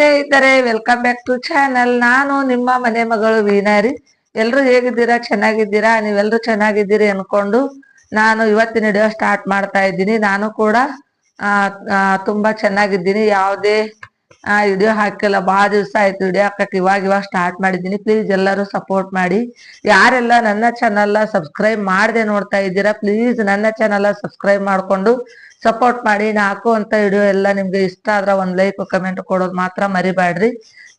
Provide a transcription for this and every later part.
ಸ್ನೇಹಿತರೆ welcome back to channel ನಾನು ನಿಮ್ಮ ಮನೆ ಮಗಳು ವೀನಾರಿ ಎಲ್ರು ಹೇಗಿದ್ದೀರಾ? ಚೆನ್ನಾಗಿದ್ದೀರಾ? ನೀವೆಲ್ಲರೂ ಚೆನ್ನಾಗಿದ್ದೀರಿ ಅನ್ಕೊಂಡು ನಾನು ಇವತ್ತಿನ ವಿಡಿಯೋ ಸ್ಟಾರ್ಟ್ ಮಾಡ್ತಾ ಇದ್ದೀನಿ. ನಾನು ಕೂಡ ತುಂಬಾ ಚೆನ್ನಾಗಿದ್ದೀನಿ. ಯಾವುದೇ ವಿಡಿಯೋ ಹಾಕಿಲ್ಲ ಬಹಳ ದಿವಸ ಆಯ್ತು ವಿಡಿಯೋ ಹಾಕಕ್. ಇವಾಗ ಇವಾಗ ಸ್ಟಾರ್ಟ್ ಮಾಡಿದೀನಿ ಪ್ಲೀಸ್ ಎಲ್ಲರೂ ಸಪೋರ್ಟ್ ಮಾಡಿ. ಯಾರೆಲ್ಲ ನನ್ನ ಚಾನಲ್ ಸಬ್ಸ್ಕ್ರೈಬ್ ಮಾಡದೆ ನೋಡ್ತಾ ಇದ್ದೀರಾ ಪ್ಲೀಸ್ ನನ್ನ ಚಾನಲ್ ಸಬ್ಸ್ಕ್ರೈಬ್ ಮಾಡ್ಕೊಂಡು ಸಪೋರ್ಟ್ ಮಾಡಿ. ನಾ ಹಾಕುವಂತ ವಿಡಿಯೋ ಎಲ್ಲ ನಿಮ್ಗೆ ಇಷ್ಟ ಆದ್ರೆ ಒಂದ್ ಲೈಕ್ ಕಮೆಂಟ್ ಕೊಡೋದು ಮಾತ್ರ ಮರಿಬೇಡ್ರಿ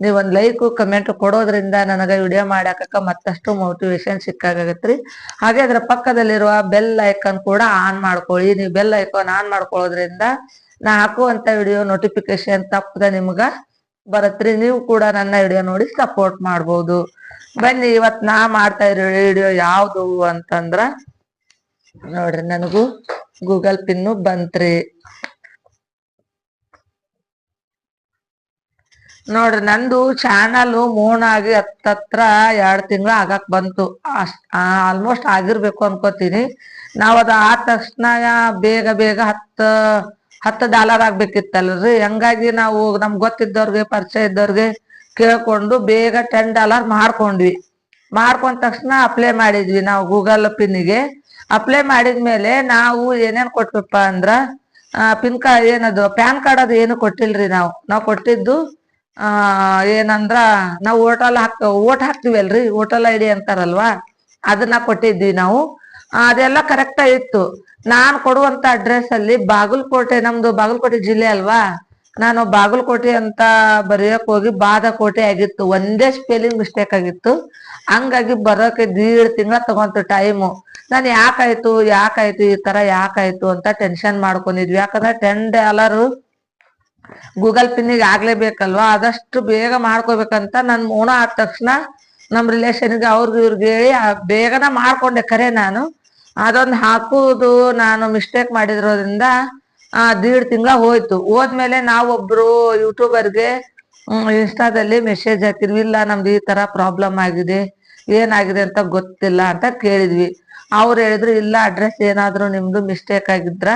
ನೀವ್ ಒಂದ್ ಲೈಕ್ ಕಮೆಂಟ್ ಕೊಡೋದ್ರಿಂದ ನನಗೆ ವಿಡಿಯೋ ಮಾಡಾಕ ಮತ್ತಷ್ಟು ಮೋಟಿವೇಶನ್ ಸಿಕ್ಕಾಗತ್ರಿ. ಹಾಗೆ ಅದ್ರ ಪಕ್ಕದಲ್ಲಿರುವ ಬೆಲ್ ಐಕಾನ್ ಕೂಡ ಆನ್ ಮಾಡ್ಕೊಳ್ಳಿ. ನೀವು ಬೆಲ್ ಐಕಾನ್ ಆನ್ ಮಾಡ್ಕೊಳ್ಳೋದ್ರಿಂದ ನಾ ಹಾಕುವಂತ ವಿಡಿಯೋ ನೋಟಿಫಿಕೇಶನ್ ತಪ್ಪದ ನಿಮ್ಗ ಬರತ್ರಿ. ನೀವು ಕೂಡ ನನ್ನ ವಿಡಿಯೋ ನೋಡಿ ಸಪೋರ್ಟ್ ಮಾಡ್ಬೋದು. ಬನ್ನಿ ಇವತ್ ನಾ ಮಾಡ್ತಾ ಇರೋ ವಿಡಿಯೋ ಯಾವ್ದು ಅಂತಂದ್ರ ನೋಡ್ರಿ, ನನಗೂ ಗೂಗಲ್ ಪಿನ್ನು ಬಂತ್ರಿ. ನೋಡ್ರಿ, ನಂದು ಚಾನಲ್ ಮೂನ್ ಆಗಿ ಹತ್ತತ್ರ ಎರಡ್ ತಿಂಗಳ ಆಗಕ್ ಬಂತು. ಅಷ್ಟ್ ಆಲ್ಮೋಸ್ಟ್ ಆಗಿರ್ಬೇಕು ಅನ್ಕೋತೀನಿ. ನಾವ್ ಅದ ಆದ ತಕ್ಷಣ ಬೇಗ ಬೇಗ ಹತ್ತ ಹತ್ತು ಡಾಲರ್ ಆಗ್ಬೇಕಿತ್ತಲ್ರಿ? ಹಂಗಾಗಿ ನಾವು ನಮ್ಗ್ ಗೊತ್ತಿದ್ದವ್ರಿಗೆ, ಪರಿಚಯ ಇದ್ದವ್ರಿಗೆ ಕೇಳ್ಕೊಂಡು ಬೇಗ ಟೆನ್ ಡಾಲರ್ ಮಾಡ್ಕೊಂಡ್ವಿ ಮಾಡ್ಕೊಂಡ ತಕ್ಷಣ ಅಪ್ಲೈ ಮಾಡಿದ್ವಿ ನಾವು ಗೂಗಲ್ ಪಿನ್ನಿಗೆ ಅಪ್ಲೈ ಮಾಡಿದ್ಮೇಲೆ ನಾವು ಏನೇನ್ ಕೊಟ್ವಿಪ್ಪ ಅಂದ್ರ ಪಿನ್ ಕಾರ್ಡ್ ಏನದು, ಪ್ಯಾನ್ ಕಾರ್ಡ್ ಅದು ಏನು ಕೊಟ್ಟಿಲ್ರಿ ನಾವು. ನಾವು ಕೊಟ್ಟಿದ್ದು, ಆ, ಏನಂದ್ರ ನಾವು ಓಟಲ್ ಹಾಕ್ ಓಟ್ ಹಾಕ್ತಿವಲ್ರಿ ವೋಟಲ್ ಐ ಡಿ ಅಂತಾರಲ್ವಾ? ಅದನ್ನ ಕೊಟ್ಟಿದ್ವಿ ನಾವು. ಅದೆಲ್ಲ ಕರೆಕ್ಟ್ ಇತ್ತು. ನಾನ್ ಕೊಡುವಂತ ಅಡ್ರೆಸ್ ಅಲ್ಲಿ ಬಾಗಲಕೋಟೆ, ನಮ್ದು ಬಾಗಲಕೋಟೆ ಜಿಲ್ಲೆ ಅಲ್ವಾ? ನಾನು ಬಾಗಲಕೋಟೆ ಅಂತ ಬರೆಯಕ್ ಹೋಗಿ ಬಾದಕೋಟೆ ಆಗಿತ್ತು. ಒಂದೇ ಸ್ಪೆಲ್ಲಿಂಗ್ ಮಿಸ್ಟೇಕ್ ಆಗಿತ್ತು. ಹಂಗಾಗಿ ಬರೋಕೆ ದೀಡ್ ತಿಂಗಳ ತಗೊಂತು ಟೈಮು ನಾನು ಯಾಕಾಯ್ತು ಯಾಕಾಯ್ತು ಈ ತರ ಯಾಕಾಯ್ತು ಅಂತ ಟೆನ್ಷನ್ ಮಾಡ್ಕೊಂಡಿದ್ವಿ. ಯಾಕಂದ್ರೆ ಟೆನ್ ಡಾಲರ್ ಗೂಗಲ್ ಪಿನ್ನಿಗೆ ಆಗ್ಲೇಬೇಕಲ್ವಾ? ಆದಷ್ಟು ಬೇಗ ಮಾಡ್ಕೋಬೇಕಂತ ನನ್ ಓಣ ಆದ ತಕ್ಷಣ ನಮ್ ರಿಲೇಷನ್ಗೆ ಅವ್ರಿಗೆ, ಇವ್ರಿಗೆ ಹೇಳಿ ಬೇಗನ ಮಾಡ್ಕೊಂಡೆ ಕರೆ ನಾನು. ಅದೊಂದು ಹಾಕುವುದು ನಾನು ಮಿಸ್ಟೇಕ್ ಮಾಡಿದ್ರೋದ್ರಿಂದ ಆ, ದೀಡ್ ತಿಂಗಳ ಹೋಯ್ತು. ಹೋದ್ಮೇಲೆ ನಾವೊಬ್ರು ಯೂಟ್ಯೂಬರ್ಗೆ ಇನ್ಸ್ಟಾದಲ್ಲಿ ಮೆಸೇಜ್ ಹಾಕಿದ್ವಿ, ಇಲ್ಲ ನಮ್ದು ಈ ತರ ಪ್ರಾಬ್ಲಮ್ ಆಗಿದೆ, ಏನಾಗಿದೆ ಅಂತ ಗೊತ್ತಿಲ್ಲ ಅಂತ ಕೇಳಿದ್ವಿ. ಅವ್ರು ಹೇಳಿದ್ರು, ಇಲ್ಲ ಅಡ್ರೆಸ್ ಏನಾದ್ರು ನಿಮ್ದು ಮಿಸ್ಟೇಕ್ ಆಗಿದ್ರ,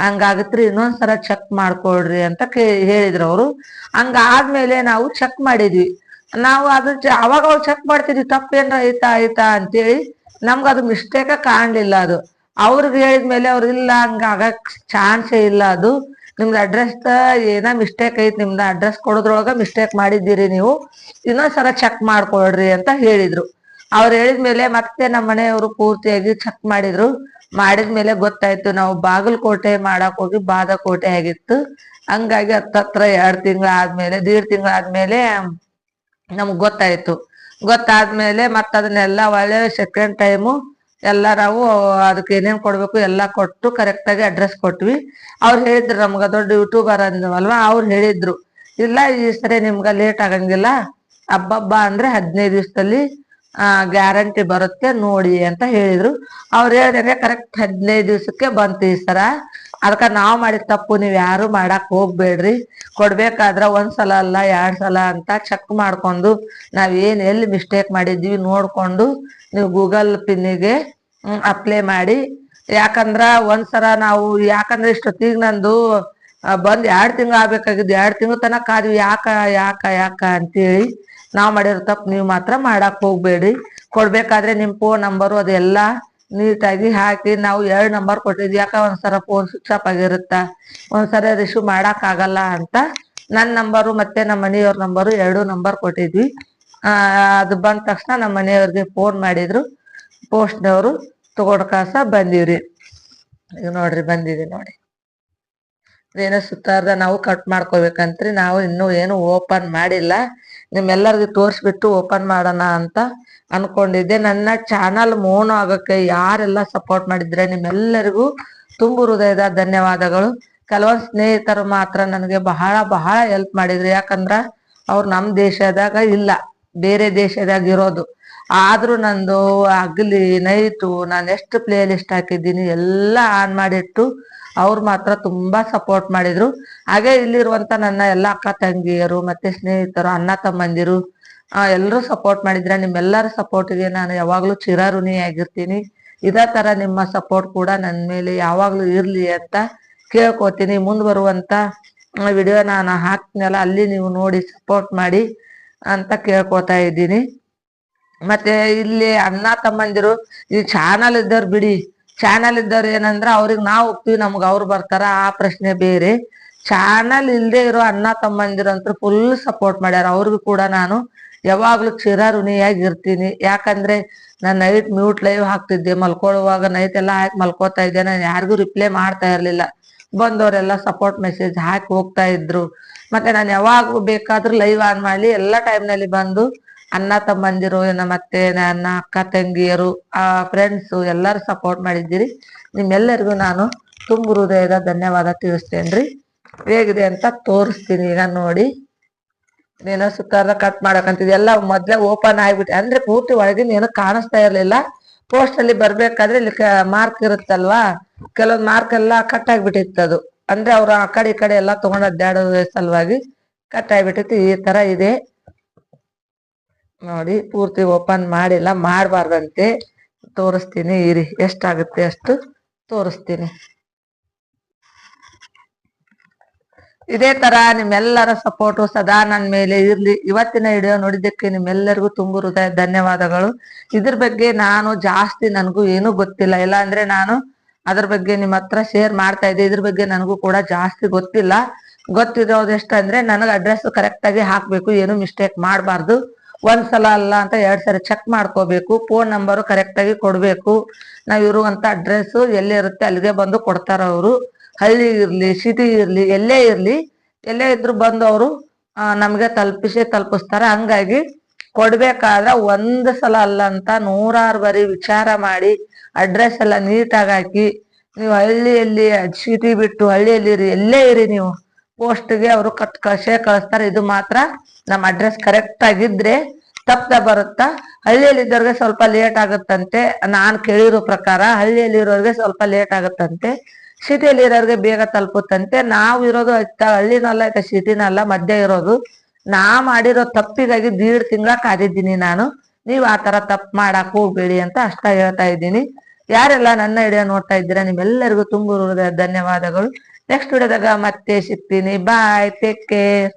ಹಂಗಾಗತ್ರಿ, ಇನ್ನೊಂದ್ಸಲ ಚೆಕ್ ಮಾಡ್ಕೊಳ್ರಿ ಅಂತ ಕೇ, ಹೇಳಿದ್ರು ಅವರು. ಹಂಗಾದ್ಮೇಲೆ ನಾವು ಚೆಕ್ ಮಾಡಿದ್ವಿ. ನಾವು ಅದ್ರ ಅವಾಗ ಅವ್ರು ಚೆಕ್ ಮಾಡ್ತಿದ್ವಿ, ತಪ್ಪೇನ್ರ ಐತಾ ಆಯ್ತಾ ಅಂತೇಳಿ ನಮ್ಗೆ ಅದು ಮಿಸ್ಟೇಕ ಕಾಣ್ಲಿಲ್ಲ ಅದು. ಅವ್ರಿಗೆ ಹೇಳಿದ್ಮೇಲೆ ಅವ್ರು ಇಲ್ಲ, ಹಂಗ ಆಗಕ್ ಚಾನ್ಸೇ ಇಲ್ಲ ಅದು. ನಿಮ್ದು ಅಡ್ರೆಸ್ ಏನ ಮಿಸ್ಟೇಕ್ ಐತಿ, ನಿಮ್ದು ಅಡ್ರೆಸ್ ಕೊಡೋದ್ರೊಳಗ ಮಿಸ್ಟೇಕ್ ಮಾಡಿದ್ದೀರಿ ನೀವು. ಇನ್ನೊಂದ್ಸಲ ಚೆಕ್ ಮಾಡ್ಕೊಳ್ರಿ ಅಂತ ಹೇಳಿದ್ರು. ಅವ್ರು ಹೇಳಿದ್ಮೇಲೆ ಮತ್ತೆ ನಮ್ಮ ಮನೆಯವರು ಪೂರ್ತಿಯಾಗಿ ಚೆಕ್ ಮಾಡಿದ್ರು. ಮಾಡಿದ್ಮೇಲೆ ಗೊತ್ತಾಯ್ತು, ನಾವು ಬಾಗಲಕೋಟೆ ಮಾಡಕ್ ಹೋಗಿ ಬಾದಾಕೋಟೆ ಆಗಿತ್ತು. ಹಂಗಾಗಿ ಹತ್ತತ್ರ ಎರಡ್ ತಿಂಗಳ ಆದ್ಮೇಲೆ ದೀಡ್ ತಿಂಗಳ ಆದ್ಮೇಲೆ ನಮ್ಗ್ ಗೊತ್ತಾಯ್ತು. ಗೊತ್ತಾದ್ಮೇಲೆ ಮತ್ತ ಅದನ್ನೆಲ್ಲ ಒಳ್ಳೆ ಸೆಕೆಂಡ್ ಟೈಮು ಎಲ್ಲ ನಾವು ಅದಕ್ಕೆ ಏನೇನ್ ಕೊಡ್ಬೇಕು ಎಲ್ಲ ಕೊಟ್ಟು ಕರೆಕ್ಟ್ ಆಗಿ ಅಡ್ರೆಸ್ ಕೊಟ್ವಿ. ಅವ್ರು ಹೇಳಿದ್ರು ನಮ್ಗ, ದೊಡ್ಡ ಯೂಟ್ಯೂಬರ್ ಅಂದವಲ್ವಾ, ಅವ್ರು ಹೇಳಿದ್ರು, ಇಲ್ಲ, ಈ ಸರಿ ನಿಮ್ಗ ಲೇಟ್ ಆಗಂಗಿಲ್ಲ. ಹಬ್ಬಬ್ಬ ಅಂದ್ರೆ ಹದಿನೈದು ದಿವಸದಲ್ಲಿ, ಆ ಗ್ಯಾರಂಟಿ ಬರುತ್ತೆ, ನೋಡಿ ಅಂತ ಹೇಳಿದ್ರು. ಅವ್ರು ಹೇಳಿದ್ರೆ ಕರೆಕ್ಟ್ ಹದಿನೈದು ದಿವಸಕ್ಕೆ ಬಂತು ಈ ಸರ. ಅದಕ್ಕ ನಾವ್ ಮಾಡಿದ ತಪ್ಪು ನೀವ್ ಯಾರು ಮಾಡಕ್ ಹೋಗ್ಬೇಡ್ರಿ. ಕೊಡ್ಬೇಕಾದ್ರ ಒಂದ್ ಸಲ ಅಲ್ಲ, ಎರಡ್ ಸಲ ಅಂತ ಚೆಕ್ ಮಾಡ್ಕೊಂಡು ನಾವ್ ಏನ್ ಎಲ್ಲಿ ಮಿಸ್ಟೇಕ್ ಮಾಡಿದ್ವಿ ನೋಡ್ಕೊಂಡು ನೀವು ಗೂಗಲ್ ಪಿನ್ನಿಗೆ ಅಪ್ಲೈ ಮಾಡಿ. ಯಾಕಂದ್ರ ಒಂದ್ಸಲ ನಾವು, ಯಾಕಂದ್ರೆ ಇಷ್ಟೊತ್ತಿಗೆ ನಂದು ಬಂದ್ ಎರಡ್ ತಿಂಗಳು ಆಗ್ಬೇಕಾಗಿದ್ದು, ಎರಡ್ ತಿಂಗಳ ತನಕ ಕಾದ್ವಿ ಯಾಕ ಯಾಕ ಯಾಕ ಅಂತೇಳಿ ನಾವ್ ಮಾಡಿರೋ ತಪ್ಪು ನೀವು ಮಾತ್ರ ಮಾಡಕ್ ಹೋಗ್ಬೇಡಿ ಕೊಡ್ಬೇಕಾದ್ರೆ ನಿಮ್ ಫೋನ್ ನಂಬರು ಅದೆಲ್ಲ ನೀಟಾಗಿ ಹಾಕಿ ನಾವು ಎರಡ್ ನಂಬರ್ ಕೊಟ್ಟಿದ್ವಿ. ಯಾಕ ಒಂದ್ಸಲ ಫೋನ್ ಸ್ವಿಚ್ ಆಫ್ ಆಗಿರುತ್ತ? ಒಂದ್ಸಲ ರಿಸೀವ್ ಮಾಡಕ್ ಆಗಲ್ಲ ಅಂತ ನನ್ನ ನಂಬರು ಮತ್ತೆ ನಮ್ಮ ಮನೆಯವ್ರ ನಂಬರು ಎರಡು ನಂಬರ್ ಕೊಟ್ಟಿದ್ವಿ. ಆ, ಅದು ಬಂದ ತಕ್ಷಣ ನಮ್ಮ ಮನೆಯವ್ರಿಗೆ ಫೋನ್ ಮಾಡಿದ್ರು. ಪೋಸ್ಟ್ನವರು ತಗೊಂಡ್ ಕಾಸ ಬಂದಿವ್ರಿ. ಈಗ ನೋಡ್ರಿ ಬಂದಿದೆ ನೋಡಿ. ಏನೋ ಸುತ್ತಾರ್ದ ನಾವು ಕಟ್ ಮಾಡ್ಕೋಬೇಕಂತ್ರಿ, ನಾವು ಇನ್ನೂ ಏನು ಓಪನ್ ಮಾಡಿಲ್ಲ. ನಿಮ್ಮೆಲ್ಲರಿಗೂ ತೋರಿಸ್ಬಿಟ್ಟು ಓಪನ್ ಮಾಡೋಣ ಅಂತ ಅನ್ಕೊಂಡಿದ್ದೆ. ನನ್ನ ಚಾನಲ್ ಮೋನು ಆಗಕ್ಕೆ ಯಾರೆಲ್ಲ ಸಪೋರ್ಟ್ ಮಾಡಿದ್ರೆ ನಿಮ್ಮೆಲ್ಲರಿಗೂ ತುಂಬು ಹೃದಯದ ಧನ್ಯವಾದಗಳು. ಕೆಲವೊಂದು ಸ್ನೇಹಿತರು ಮಾತ್ರ ನನಗೆ ಬಹಳ ಬಹಳ ಹೆಲ್ಪ್ ಮಾಡಿದ್ರು. ಯಾಕಂದ್ರ ಅವ್ರು ನಮ್ ದೇಶದಾಗ ಇಲ್ಲ, ಬೇರೆ ದೇಶದಾಗ ಇರೋದು. ಆದ್ರೂ ನಂದು ಹಗಲಿ, ನೈಟು ನಾನು ಎಷ್ಟು ಪ್ಲೇ ಲಿಸ್ಟ್ ಹಾಕಿದ್ದೀನಿ, ಎಲ್ಲ ಆನ್ ಮಾಡಿಟ್ಟು ಅವ್ರು ಮಾತ್ರ ತುಂಬಾ ಸಪೋರ್ಟ್ ಮಾಡಿದ್ರು. ಹಾಗೆ ಇಲ್ಲಿರುವಂತ ನನ್ನ ಎಲ್ಲ ಅಕ್ಕ ತಂಗಿಯರು ಮತ್ತೆ ಸ್ನೇಹಿತರು, ಅಣ್ಣ ತಮ್ಮಂದಿರು ಎಲ್ಲರೂ ಸಪೋರ್ಟ್ ಮಾಡಿದ್ರೆ ನಿಮ್ಮೆಲ್ಲರ ಸಪೋರ್ಟ್ಗೆ ನಾನು ಯಾವಾಗ್ಲೂ ಚಿರಋಣಿ ಆಗಿರ್ತೀನಿ ಇದೇ ತರ ನಿಮ್ಮ ಸಪೋರ್ಟ್ ಕೂಡ ನನ್ನ ಮೇಲೆ ಯಾವಾಗ್ಲೂ ಇರ್ಲಿ ಅಂತ ಕೇಳ್ಕೊತೀನಿ. ಮುಂದ್ ಬರುವಂತ ವಿಡಿಯೋ ನಾನು ಹಾಕ್ತೀನಲ್ಲ, ಅಲ್ಲಿ ನೀವು ನೋಡಿ ಸಪೋರ್ಟ್ ಮಾಡಿ ಅಂತ ಕೇಳ್ಕೊತಾ ಇದ್ದೀನಿ. ಮತ್ತೆ ಇಲ್ಲಿ ಅಣ್ಣ ತಮ್ಮಂದಿರು, ಈ ಚಾನಲ್ ಇದ್ದವ್ರು ಬಿಡಿ. ಚಾನಲ್ ಇದ್ದವ್ರು ಏನಂದ್ರ ಅವ್ರಿಗೆ ನಾವು ಹೋಗ್ತೀವಿ ನಮ್ಗೆ ಅವ್ರು ಬರ್ತಾರ, ಆ ಪ್ರಶ್ನೆ ಬೇರೆ. ಚಾನಲ್ ಇಲ್ದೇ ಇರೋ ಅಣ್ಣ ತಮ್ಮಂದಿರು ಅಂತೂ ಫುಲ್ ಸಪೋರ್ಟ್ ಮಾಡ್ಯಾರ. ಅವ್ರಿಗೂ ಕೂಡ ನಾನು ಯಾವಾಗ್ಲೂ ಚಿರಋಣಿಯಾಗಿ ಇರ್ತೀನಿ. ಯಾಕಂದ್ರೆ ನಾನು ನೈಟ್ ಮ್ಯೂಟ್ ಲೈವ್ ಹಾಕ್ತಿದ್ದೆ. ಮಲ್ಕೊಳ್ಳುವಾಗ ನೈಟ್ ಎಲ್ಲ ಹಾಕಿ ಮಲ್ಕೋತಾ ಇದ್ದೆ. ನಾನು ಯಾರಿಗೂ ರಿಪ್ಲೈ ಮಾಡ್ತಾ ಇರ್ಲಿಲ್ಲ. ಬಂದವರೆಲ್ಲ ಸಪೋರ್ಟ್ ಮೆಸೇಜ್ ಹಾಕಿ ಹೋಗ್ತಾ ಇದ್ರು. ಮತ್ತೆ ನಾನು ಯಾವಾಗ ಬೇಕಾದ್ರೂ ಲೈವ್ ಆನ್ ಮಾಡ್ಲಿ ಎಲ್ಲಾ ನಲ್ಲಿ ಬಂದು ಅಣ್ಣ ತಮ್ಮಂದಿರು ಮತ್ತೆ ನನ್ನ ಅಕ್ಕ, ತಂಗಿಯರು, ಆ ಫ್ರೆಂಡ್ಸ್ ಎಲ್ಲರೂ ಸಪೋರ್ಟ್ ಮಾಡಿದ್ದೀರಿ. ನಿಮ್ಮೆಲ್ಲರಿಗೂ ನಾನು ತುಂಬ ಹೃದಯದ ಧನ್ಯವಾದ ತಿಳಿಸ್ತೇನ್ರಿ. ಹೇಗಿದೆ ಅಂತ ತೋರಿಸ್ತೀನಿ ಈಗ ನೋಡಿ. ನೀನು ಸುತ್ತಾರ ಕಟ್ ಮಾಡಕಂತಿದ್ ಎಲ್ಲ ಮೊದ್ಲೇ ಓಪನ್ ಆಗ್ಬಿಟ್ಟೆ. ಅಂದ್ರೆ ಪೂರ್ತಿ ಒಳಗಿನ ಏನು ಕಾಣಿಸ್ತಾ ಇರ್ಲಿಲ್ಲ. ಪೋಸ್ಟ್ ಅಲ್ಲಿ ಬರ್ಬೇಕಾದ್ರೆ ಇಲ್ಲಿ ಮಾರ್ಕ್ ಇರುತ್ತಲ್ವಾ? ಕೆಲವೊಂದ್ ಮಾರ್ಕ್ ಎಲ್ಲ ಕಟ್ ಆಗ್ಬಿಟ್ಟಿತ್ತು ಅದು. ಅಂದ್ರೆ ಅವ್ರು ಆ ಕಡೆ ಈ ಕಡೆ ಎಲ್ಲ ತಗೊಂಡ್ ಅಡ್ಡಾಡೋ ಸಲುವಾಗಿ ಕಟ್ ಆಗ್ಬಿಟ್ಟಿತ್ತು. ಈ ತರ ಇದೆ. ನೋಡಿ, ಪೂರ್ತಿ ಓಪನ್ ಮಾಡಿಲ್ಲ, ಮಾಡಬಾರ್ದಂತೆ ತೋರಿಸ್ತೀನಿ, ಇರಿ, ಎಷ್ಟಾಗುತ್ತೆ ಅಷ್ಟು ತೋರಿಸ್ತೀನಿ. ಇದೇ ತರ ನಿಮ್ಮೆಲ್ಲರ ಸಪೋರ್ಟು ಸದಾ ನನ್ನ ಮೇಲೆ ಇರ್ಲಿ. ಇವತ್ತಿನ ವಿಡಿಯೋ ನೋಡಿದ್ದಕ್ಕೆ ನಿಮ್ಮೆಲ್ಲರಿಗೂ ತುಂಬು ಹೃದಯ ಧನ್ಯವಾದಗಳು. ಇದ್ರ ಬಗ್ಗೆ ನಾನು ಜಾಸ್ತಿ ನನಗೂ ಏನೂ ಗೊತ್ತಿಲ್ಲ. ಇಲ್ಲ ಅಂದ್ರೆ ನಾನು ಅದ್ರ ಬಗ್ಗೆ ನಿಮ್ಮ ಹತ್ರ ಶೇರ್ ಮಾಡ್ತಾ ಇದ್ದೆ. ಇದ್ರ ಬಗ್ಗೆ ನನಗೂ ಕೂಡ ಜಾಸ್ತಿ ಗೊತ್ತಿಲ್ಲ. ಗೊತ್ತಿರೋದು ಎಷ್ಟಂದ್ರೆ ನನಗೆ ಅಡ್ರೆಸ್ ಕರೆಕ್ಟಾಗಿ ಹಾಕ್ಬೇಕು. ಏನು ಮಿಸ್ಟೇಕ್ ಮಾಡಬಾರ್ದು. ಒಂದ್ಸಲ ಅಲ್ಲ ಅಂತ ಎರಡ್ ಸರಿ ಚೆಕ್ ಮಾಡ್ಕೋಬೇಕು. ಫೋನ್ ನಂಬರು ಕರೆಕ್ಟ್ ಆಗಿ ಕೊಡ್ಬೇಕು. ನಾವ್ ಇರುವಂತ ಅಡ್ರೆಸ್ ಎಲ್ಲಿ ಇರುತ್ತೆ ಅಲ್ಲಿಗೆ ಬಂದು ಕೊಡ್ತಾರ ಅವರು. ಹಳ್ಳಿ ಇರ್ಲಿ ಸಿಟಿ ಇರ್ಲಿ, ಎಲ್ಲೇ ಇರ್ಲಿ, ಎಲ್ಲೇ ಇದ್ರು ಬಂದು ಅವರು ನಮ್ಗೆ ತಲುಪಿಸಿ ತಲುಪಿಸ್ತಾರ. ಹಂಗಾಗಿ ಕೊಡ್ಬೇಕಾದ್ರ ಒಂದ್ ಸಲ ಅಲ್ಲ ಅಂತ ನೂರಾರು ಬಾರಿ ವಿಚಾರ ಮಾಡಿ ಅಡ್ರೆಸ್ ಎಲ್ಲ ನೀಟಾಗಿ ಹಾಕಿ, ನೀವು ಹಳ್ಳಿಯಲ್ಲಿ ಸಿಟಿ ಬಿಟ್ಟು ಹಳ್ಳಿಯಲ್ಲಿ ಎಲ್ಲೇ ಇರಿ ನೀವು. ಪೋಸ್ಟ್ಗೆ ಅವರು ಕಟ್ ಕಳ್ಸೇ ಕಳಿಸ್ತಾರೆ. ಇದು ಮಾತ್ರ ನಮ್ಮ ಅಡ್ರೆಸ್ ಕರೆಕ್ಟ್ ಆಗಿದ್ರೆ ತಪ್ಪದ ಬರುತ್ತಾ? ಹಳ್ಳಿಯಲ್ಲಿ ಇದ್ದವ್ರಿಗೆ ಸ್ವಲ್ಪ ಲೇಟ್ ಆಗುತ್ತಂತೆ. ನಾನ್ ಕೇಳಿರೋ ಪ್ರಕಾರ ಹಳ್ಳಿಯಲ್ಲಿ ಇರೋರಿಗೆ ಸ್ವಲ್ಪ ಲೇಟ್ ಆಗುತ್ತಂತೆ. ಸಿಟಿಯಲ್ಲಿ ಇರೋರಿಗೆ ಬೇಗ ತಲುಪುತ್ತಂತೆ. ನಾವು ಇರೋದು ಹಳ್ಳಿನಲ್ಲ ಆಯ್ತಾ ಸಿಟಿನಲ್ಲ, ಮಧ್ಯ ಇರೋದು. ನಾ ಮಾಡಿರೋ ತಪ್ಪಿಗಾಗಿ ದೀಡ್ ತಿಂಗಳ ಕಾದಿದ್ದೀನಿ ನಾನು. ನೀವ್ ಆ ತರ ತಪ್ಪು ಮಾಡಕ್ ಹೋಗ್ಬೇಡಿ ಅಂತ ಅಷ್ಟ ಹೇಳ್ತಾ ಇದ್ದೀನಿ. ಯಾರೆಲ್ಲ ನನ್ನ ಹಿಡಿಯ ನೋಡ್ತಾ ಇದ್ದೀರಾ? ನಿಮ್ಮೆಲ್ಲರಿಗೂ ತುಂಬ ಧನ್ಯವಾದಗಳು. ನೆಕ್ಸ್ಟ್ ವಿಡಿಯೋದಾಗ ಮತ್ತೆ ಸಿಗ್ತೀನಿ. Bye take care